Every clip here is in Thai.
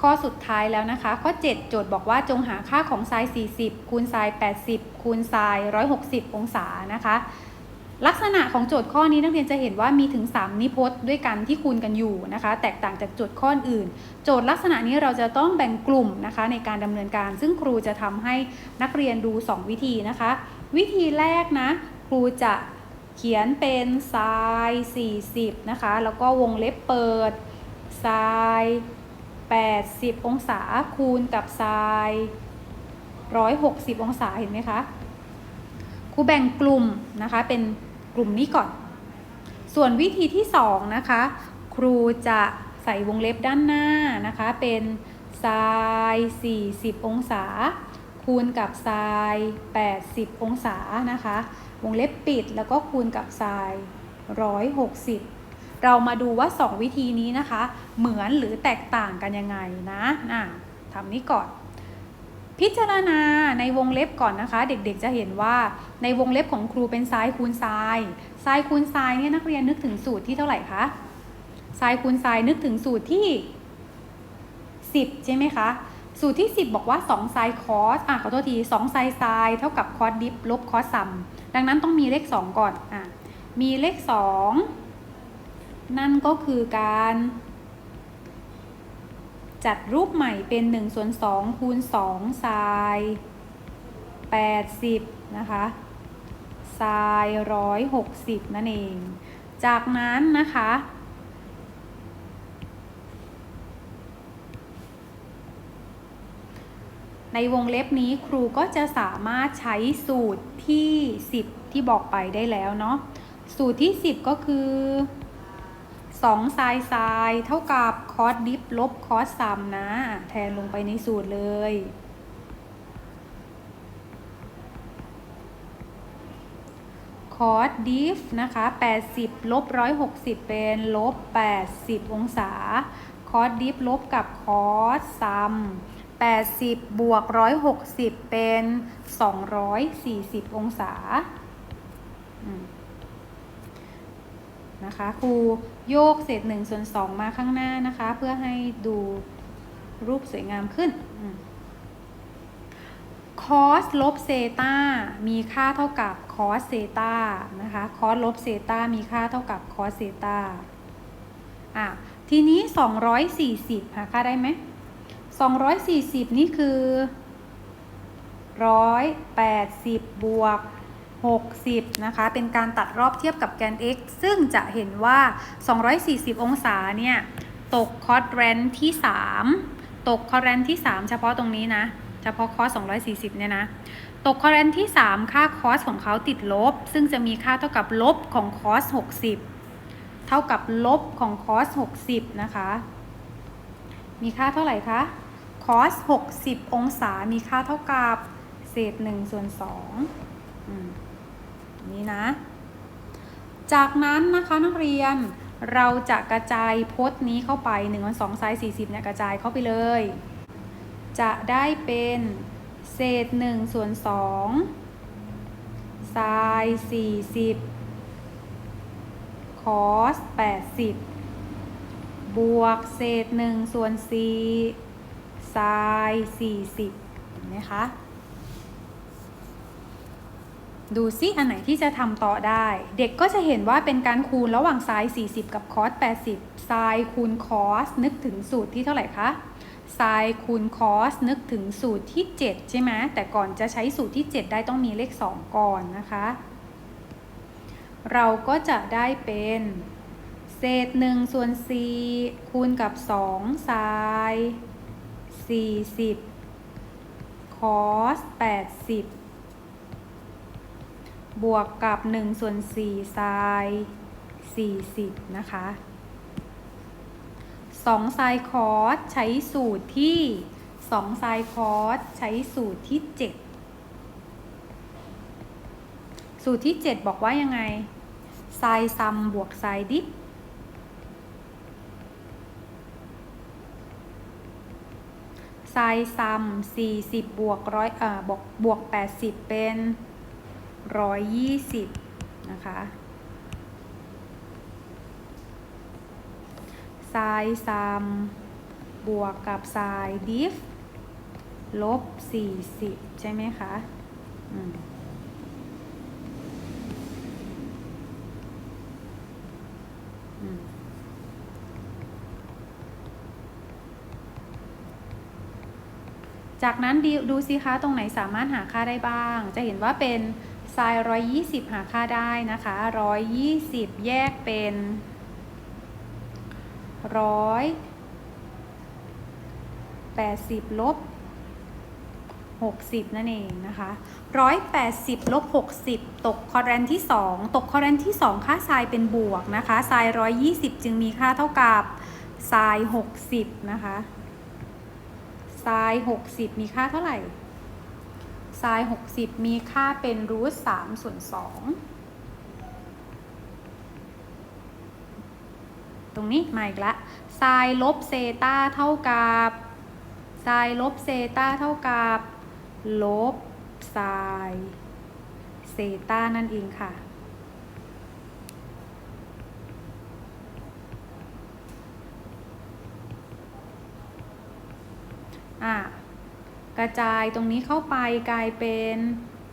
ข้อสุดท้ายแล้วนะคะ ข้อ 7 โจทย์บอกว่าจงหาค่าของไซน์40 คูณไซน์80 คูณไซน์160 องศานะคะ ลักษณะของโจทย์ข้อนี้นักเรียนจะเห็นว่ามีถึง 3 นิพจน์ด้วยกันที่คูณกันอยู่นะคะ แตกต่างจากโจทย์ข้ออื่น โจทย์ลักษณะนี้เราจะต้องแบ่งกลุ่มนะคะ ในการดำเนินการ ซึ่งครูจะทำให้นักเรียนดู 2 วิธีนะคะ วิธีแรกนะครูจะเขียนเป็นไซน์40 นะคะ แล้วก็วงเล็บเปิดไซน์ 80 องศาคูณกับไซน์160 องศาเห็นไหมคะครูแบ่งกลุ่มนะคะเป็นกลุ่มนี้ก่อน ส่วนวิธีที่ 2 นะคะ ครูจะใส่วงเล็บด้านหน้านะคะ เป็นไซน์40 องศา คูณกับไซน์80 องศานะคะ วงเล็บปิดแล้วก็คูณกับไซน์160 เรามาดูว่า 2 วิธีนี้นะคะ เหมือนหรือแตกต่างกันยังไงนะนะทำนี้ก่อน พิจารณาในวงเล็บก่อนนะคะ เด็กๆจะเห็นว่าในวงเล็บของครูเป็นซ้ายคูณซ้ายซ้ายคูณซ้ายเนี่ยนักเรียนนึกถึงสูตรที่เท่าไหร่คะซ้ายคูณซ้ายนึกถึงสูตรที่ 10 ใช่ไหมคะสูตรที่ 10 บอกว่า2ไซคอสอะขอโทษที2ไซไซเท่ากับคอสดิฟลบคอสซัมดังนั้นต้องมีเลข 2 ก่อนอะมีเลข 2 นั่นก็คือการ จัดรูปใหม่เป็น1ส่วน2คูณ2ไซน์80 นะคะไซน์160 นั่นเอง จากนั้นนะคะ ในวงเล็บนี้ครูก็จะสามารถใช้สูตรที่ 10 ที่บอกไปได้แล้วเนาะ สูตรที่ 10 ก็คือ 2ไซน์ไซน์เท่ากับคอสดิฟลบคอสซัมนะ แทนลงไปในสูตรเลย คอสดิฟนะคะ 80ลบ160 เป็นลบ 80 องศา คอสดิฟลบกับคอสซัม80บวก160 เป็น 240 องศา นะคะครูโยกเศษ1ส่วน2มาข้างหน้านะคะ เพื่อให้ดูรูปสวยงามขึ้นคอสลบเซตามีค่าเท่ากับคอสเซตานะคะคอสลบเซตามีค่าเท่ากับคอสเซตาอะทีนี้ 240 หาค่าได้ไหม 240 นี่คือ 180 บวก 60 นะคะ เป็นการตัดรอบเทียบกับแกน x ซึ่งจะเห็นว่า 240 องศาเนี่ย ตกคอสแรนที่ 3 ตกคอสแรนที่ 3 เฉพาะตรงนี้นะ เฉพาะคอส240 เนี่ยนะ ตกคอสแรนที่ 3 ค่าคอสของเขาติดลบ ซึ่งจะมีค่าเท่ากับลบของคอส60 เท่ากับลบของคอส60 นะคะ มีค่าเท่าไหร่คะคอส60 องศา มีค่าเท่ากับเศษ1ส่วน2 นี่นะ จากนั้นนะคะนักเรียนเราจะกระจายพจน์นี้เข้าไป1วัน2ไซส์40เนี่ยกระจายเข้าไปเลย จะได้เป็นเศษ1ส่วน2ไซส์40คอส80บวกเศษ1ส่วน4ไซส์40เห็นไหมคะ ดูซิอันไหนที่จะทำต่อได้ เด็กก็จะเห็นว่าเป็นการคูณระหว่างไซน์40 กับคอส80ไซน์คูณคอสนึกถึงสูตรที่เท่าไหร่คะไซน์คูณคอสนึกถึงสูตรที่ 7 ใช่ไหมแต่ก่อนจะใช้สูตรที่ 7 ได้ต้องมีเลข 2 ก่อนนะคะ เราก็จะได้เป็นเศษ1ส่วน4คูณกับ2ไซน์40คอส80 บวกกับ1ส่วน4ไซน์40 นะคะ2ไซน์คอสใช้สูตรที่2ไซน์คอสใช้สูตรที่ 7 สูตรที่ 7 บอกว่ายังไงไซน์ซัมบวกไซน์ดิฟไซน์ซัม40 บวกร้อยเอ่อบวกบวก 80 เป็น ร้อยยี่สิบนะคะไซซัมบบวกกับไซน์ดิฟลบ40ใช่ไหมคะอืมอืมจากนั้นดูดูสิคะ ตรงไหนสามารถหาค่าได้บ้าง จะเห็นว่าเป็น ไซน์120 หาค่าได้นะคะ 120 แยกเป็นร้อยแปดสิบลบหกสิบนั่นเองนะคะร้อยแปดสิบลบหกสิบตกคอร์เรนที่สองตกคอร์เรนที่สองค่าไซน์เป็นบวกนะคะไซน์ร้อยยี่สิบจึงมีค่าเท่ากับไซน์หกสิบนะคะไซน์หกสิบมีค่าเท่าไหร่ ไซน์หกสิบมีค่าเป็นรูทสามส่วนสองตรงนี้มาอีกละไซน์ลบเซตาเท่ากับไซน์ลบเซตาเท่ากับ ลบไซน์เซตานั่นเองค่ะอะ กระจายตรงนี้เข้าไปกลายเป็น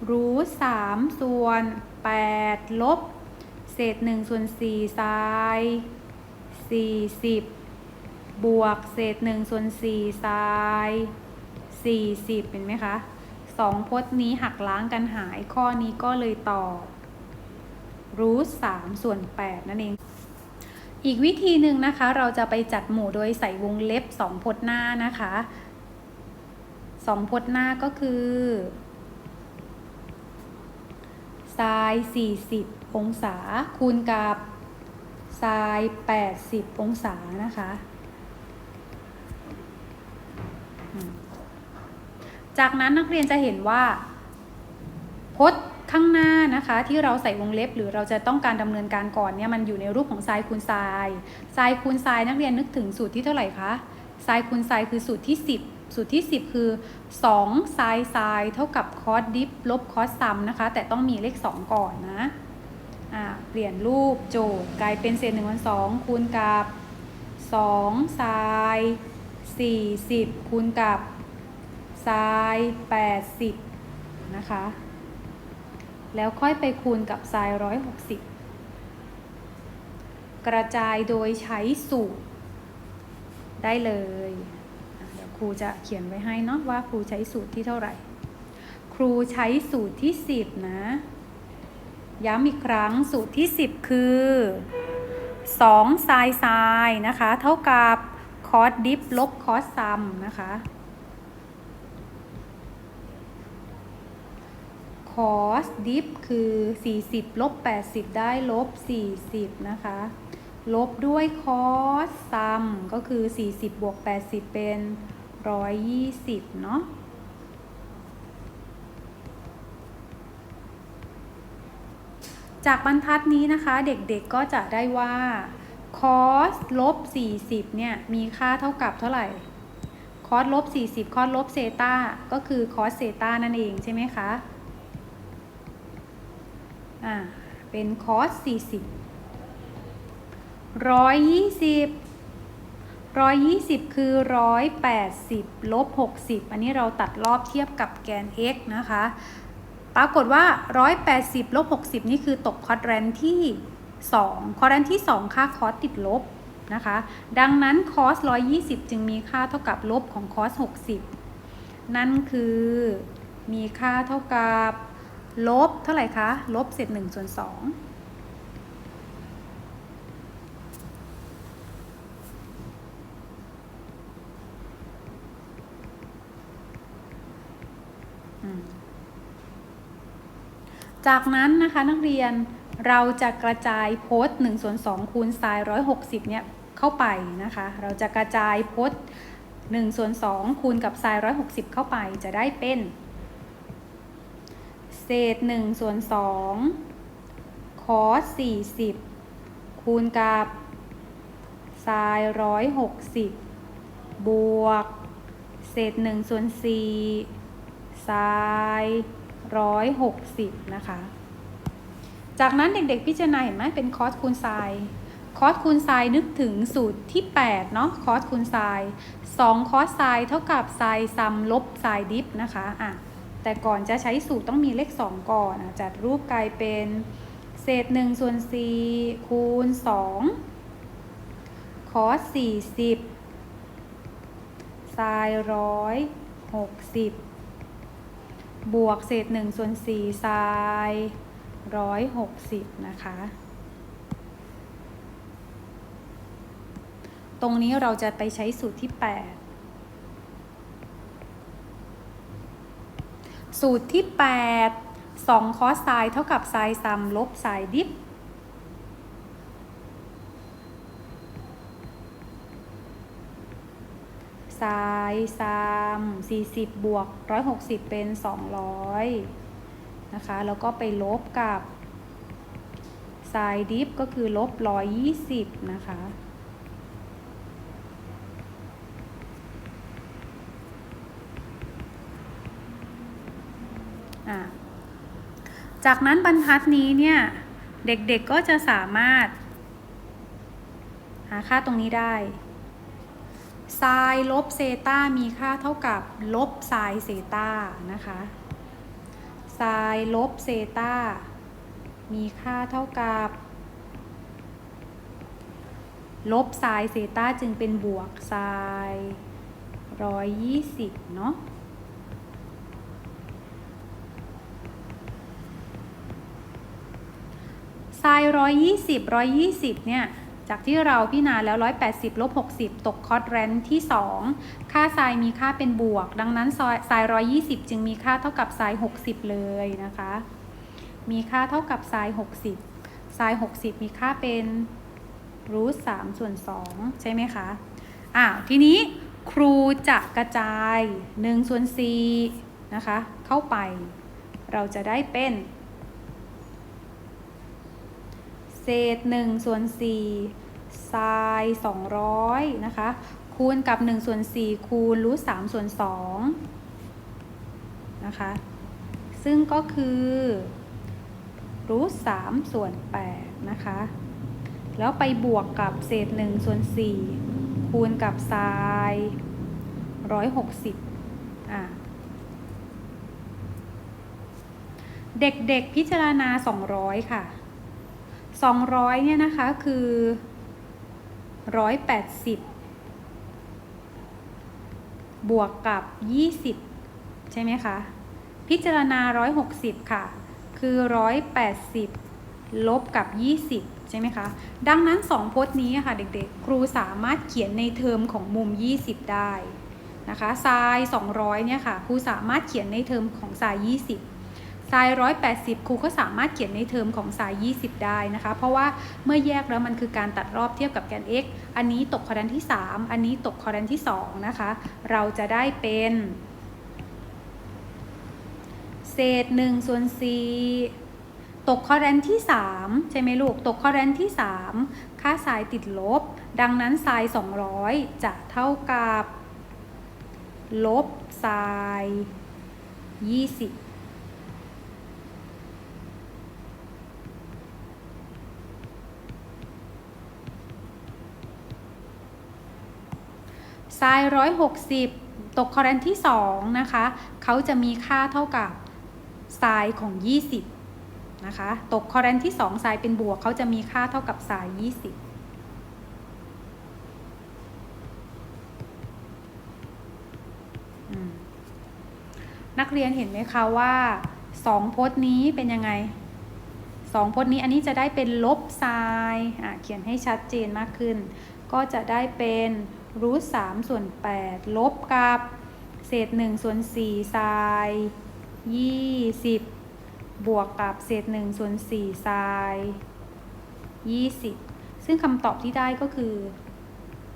รูทสามส่วนแปดลบ เศษหนึ่งส่วนสี่ไซน์สี่สิบบวกเศษหนึ่งส่วนสี่ไซน์สี่สิบเห็นไหมคะสองพจน์นี้หักล้างกันหายข้อนี้ก็เลยตอบรูทสามส่วนแปดนั่นเอง อีกวิธีหนึ่งนะคะ เราจะไปจัดหมู่โดยใส่วงเล็บสองพจน์หน้านะคะ สองพจน์หน้าก็คือไซน์40 องศา คูณกับไซน์80 องศานะคะ จากนั้นนักเรียนจะเห็นว่า พจน์ข้างหน้านะคะที่เราใส่วงเล็บหรือเราจะต้องการดำเนินการก่อนเนี่ยมันอยู่ในรูปของไซน์คูณไซน์ไซน์คูณไซน์นักเรียนนึกถึงสูตรที่เท่าไหร่คะไซน์คูณไซน์คือสูตรที่ 10 สูตรที่ 10 คือ2ไซน์ไซน์เท่ากับคอสดิฟลบคอสซัมนะคะ แต่ต้องมีเลข 2 ก่อนนะอ่าเปลี่ยนรูปโจทย์กลายเป็นเศษหนึ่งวันสองคูณกับ2ไซน์40 คูณกับไซน์80 นะคะ แล้วค่อยไปคูณกับไซน์160 กระจายโดยใช้สูตรได้เลย ครูจะเขียนไว้ให้เนาะว่าครูใช้สูตรที่เท่าไหร่ ครูใช้สูตรที่ 10 นะ ย้ำอีกครั้งสูตรที่ 10 คือ2ไซน์ไซน์นะคะ เท่ากับคอสดิฟลบคอสซัมนะคะคอสดิฟคือ 40 ลบ 80 ได้ลบ 40 นะคะ ลบด้วยคอสซัมก็คือ 40 บวก 80 เป็น 120เนาะจากบรรทัดนี้นะคะเด็กๆก็จะได้ว่าคอสลบ 40 เนี่ย มีค่าเท่ากับเท่าไหร่คอสลบ 40คอสลบเซตาก็คือคอสเซตานั่นเองใช่ไหมคะ อ่า เป็นคอส40ร้ 120 คือ 180 ลบ 60 อันนี้เราตัดรอบเทียบกับแกน x นะคะ ปรากฏว่า 180 ลบ 60 นี่คือตกคอร์ดแรนที่ 2 คอร์ดแรนที่ 2 ค่าคอสติดลบนะคะ ดังนั้นคอส 120 จึงมีค่าเท่ากับลบของคอส 60 นั่นคือมีค่าเท่ากับลบเท่าไหร่คะ ลบเศษ1ส่วน2 จากนั้นนะคะนักเรียนเราจะกระจายโพสต์1ส่วน2คูณไซน์160 เนี่ยเข้าไปนะคะ เราจะกระจายโพสต์1ส่วน2คูณกับไซน์160 เข้าไปจะได้เป็น เศษ1ส่วน2คอส40 คูณกับไซน์160 บวก เศษ1ส่วน4ไซน์ 160 นะคะ จากนั้นเด็กๆพิจารณาเห็นไหมเป็นคอสคูณไซน์คอสคูณไซน์นึกถึงสูตรที่ 8 เนาะคอสคูณไซน์2คอสไซน์เท่ากับไซน์ซัมลบไซน์ดิฟนะคะอะแต่ก่อนจะใช้สูตรต้องมีเลข 2 ก่อนจัดรูปกลายเป็นเศษ1ส่วน4คูณ2คอส40ไซน์ร้อยหกสิ บวกเศษ1ส่วน4ทร้อยหกสิบนะคะ ตรงนี้เราจะไปใช้สูตรที่ 8 สูตรที่ 8 2คอสไซเท่ากับไซซัมลบไซดิฟ ไซน์ซัม40 บวก 160 เป็น 200 นะคะ แล้วก็ไปลบกับไซน์ดิฟก็คือลบ 120 นะคะ จากนั้นบรรทัดนี้เนี่ย เด็กๆก็จะสามารถ หาค่าตรงนี้ได้ ไซน์ลบเซตามีค่าเท่ากับลบไซน์เซตานะคะไซน์ลบเซตามีค่าเท่ากับ ลบไซน์เซตาจึงเป็นบวกไซน์ร้อยยี่สิบเนาะไซน์ร้อยยี่สิบร้อยยี่สิบเนี่ย จากที่เราพิจารณาแล้ว 180 ลบ 60 ตกคอร์สแรนที่ 2 ค่าไซน์มีค่าเป็นบวก ดังนั้นไซน์120 จึงมีค่าเท่ากับไซน์60 เลยนะคะ มีค่าเท่ากับไซน์60ไซน์60 มีค่าเป็นรูท3ส่วน2ใช่ไหมคะอ้าวทีนี้ครูจะกระจาย1ส่วน4นะคะ เข้าไป เราจะได้เป็น เศษ1ส่วน4ไซน์200 นะคะ คูณกับ1ส่วน4คูณรูท3ส่วน2นะคะ ซึ่งก็คือรูท3ส่วน8นะคะ แล้วไปบวกกับเศษ1ส่วน4คูณกับไซน์160อะเด็กๆพิจารณา 200 ค่ะ 200เนี่ยนะคะคือ 180 บวกกับ 20 ใช่ไหมคะ พิจารณา 160 ค่ะ คือ 180 ลบกับ 20 ใช่ไหมคะ ดังนั้น 2 พจน์นี้ค่ะเด็กๆ ครูสามารถเขียนในเทอมของมุม 20 ได้นะคะไซน์200 เนี่ยค่ะ ครูสามารถเขียนในเทอมของไซน์20 ไซน์180 ครูก็สามารถเขียนในเทอมของไซน์20 ได้นะคะ เพราะว่าเมื่อแยกแล้วมันคือการตัดรอบเทียบกับแกน x อันนี้ตกคอร์ดันที่ 3 อันนี้ตกคอร์ดันที่ 2 นะคะ เราจะได้เป็น เศษ1ส่วน4ตกคอร์ดันที่ 3 ใช่ไหมลูก ตกคอร์ดันที่ 3 ค่าไซน์ติดลบ ดังนั้นไซน์200 จะเท่ากับ ลบไซน์20 ไซน์ร้อยหกสิบตกคอร์รันที่สองนะคะเขาจะมีค่าเท่ากับไซน์ของ 20นะคะตกคอร์รันที่2ไซน์เป็นบวกเขาจะมีค่าเท่ากับไซน์20นักเรียนเห็นไหมคะว่า2พจน์นี้เป็นยังไง2พจน์นี้อันนี้จะได้เป็นลบไซน์เขียนให้ชัดเจนมากขึ้น ก็จะได้เป็น รูทสามส่วนแปดลบกับเศษหนึ่งส่วนสี่ไซน์ยี่สิบบวกกับเศษหนึ่งส่วนสี่ไซน์ยี่สิบซึ่งคำตอบที่ได้ก็คือ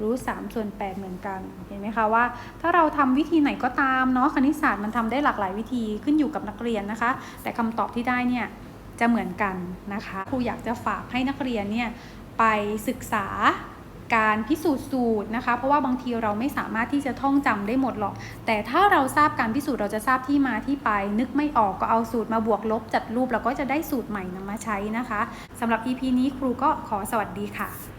รูทสามส่วนแปดเหมือนกัน เห็นไหมคะว่า ถ้าเราทำวิธีไหนก็ตามเนาะคณิตศาสตร์มันทำได้หลากหลายวิธีขึ้นอยู่กับนักเรียนนะคะ แต่คำตอบที่ได้เนี่ยจะเหมือนกันนะคะ ครูอยากจะฝากให้นักเรียนเนี่ยไปศึกษา การพิสูจน์สูตรนะคะ เพราะว่าบางทีเราไม่สามารถที่จะท่องจำได้หมดหรอก แต่ถ้าเราทราบการพิสูจน์เราจะทราบที่มาที่ไป นึกไม่ออกก็เอาสูตรมาบวกลบจัดรูป แล้วก็จะได้สูตรใหม่นำมาใช้นะคะสำหรับ EP นี้ครูก็ขอสวัสดีค่ะ